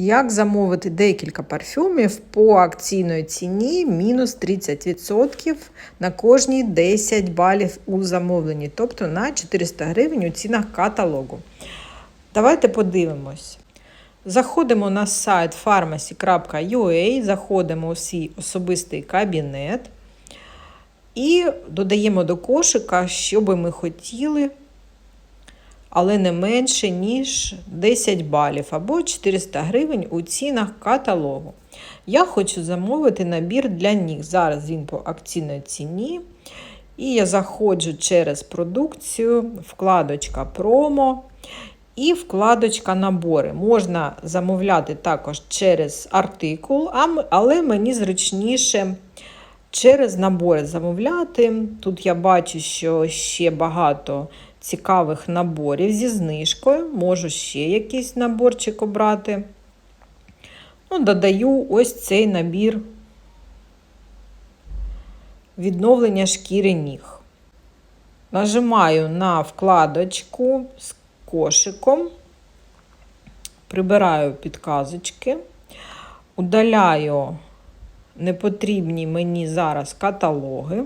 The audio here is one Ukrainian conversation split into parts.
Як замовити декілька парфюмів по акційної ціні мінус 30% на кожні 10 балів у замовленні, тобто на 400 гривень у цінах каталогу. Давайте подивимось. Заходимо на сайт pharmacy.ua, заходимо у свій особистий кабінет і додаємо до кошика, що би ми хотіли але не менше, ніж 10 балів або 400 гривень у цінах каталогу. Я хочу замовити набір для ніг. Зараз він по акційній ціні. І я заходжу через продукцію, вкладочка промо і вкладочка набори. Можна замовляти також через артикул, але мені зручніше. Через набори замовляти. Тут я бачу, що ще багато цікавих наборів зі знижкою. Можу ще якийсь наборчик обрати. Ну, Додаю ось цей набір відновлення шкіри ніг. Нажимаю на вкладочку з кошиком, прибираю підказочки, удаляю непотрібні мені зараз каталоги.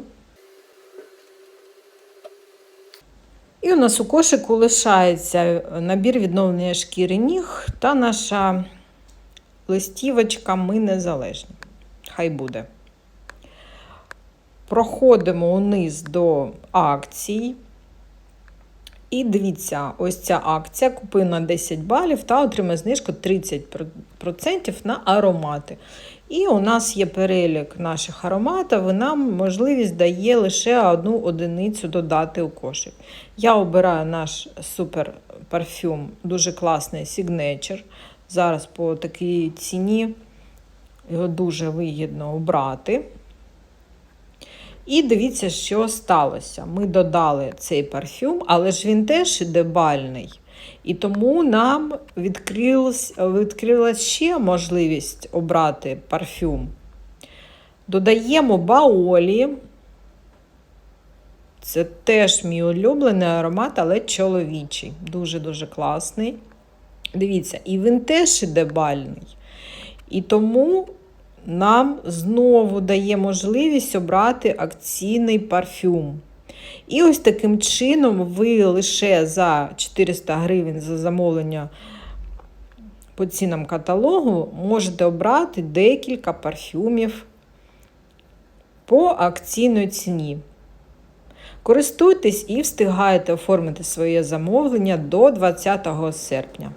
І у нас у кошику лишається набір відновлення шкіри ніг та наша листівочка Ми незалежні. Хай буде. Проходимо униз до акцій. І дивіться, ось ця акція купи на 10 балів та отримає знижку 30% на аромати. І у нас є перелік наших ароматів, і нам можливість дає лише одну одиницю додати у кошик. Я обираю наш супер парфюм, дуже класний Signature. Зараз по такій ціні його дуже вигідно обрати. І дивіться, що сталося. Ми додали цей парфюм, але ж він теж дебальний. І тому нам відкрилась, ще можливість обрати парфюм. Додаємо баолі. Це теж мій улюблений аромат, але чоловічий. Дуже-дуже класний. Дивіться, і він теж дебальний. І тому нам знову дає можливість обрати акційний парфюм. І ось таким чином ви лише за 400 гривень за замовлення по цінам каталогу можете обрати декілька парфюмів по акційній ціні. Користуйтесь і встигайте оформити своє замовлення до 20 серпня.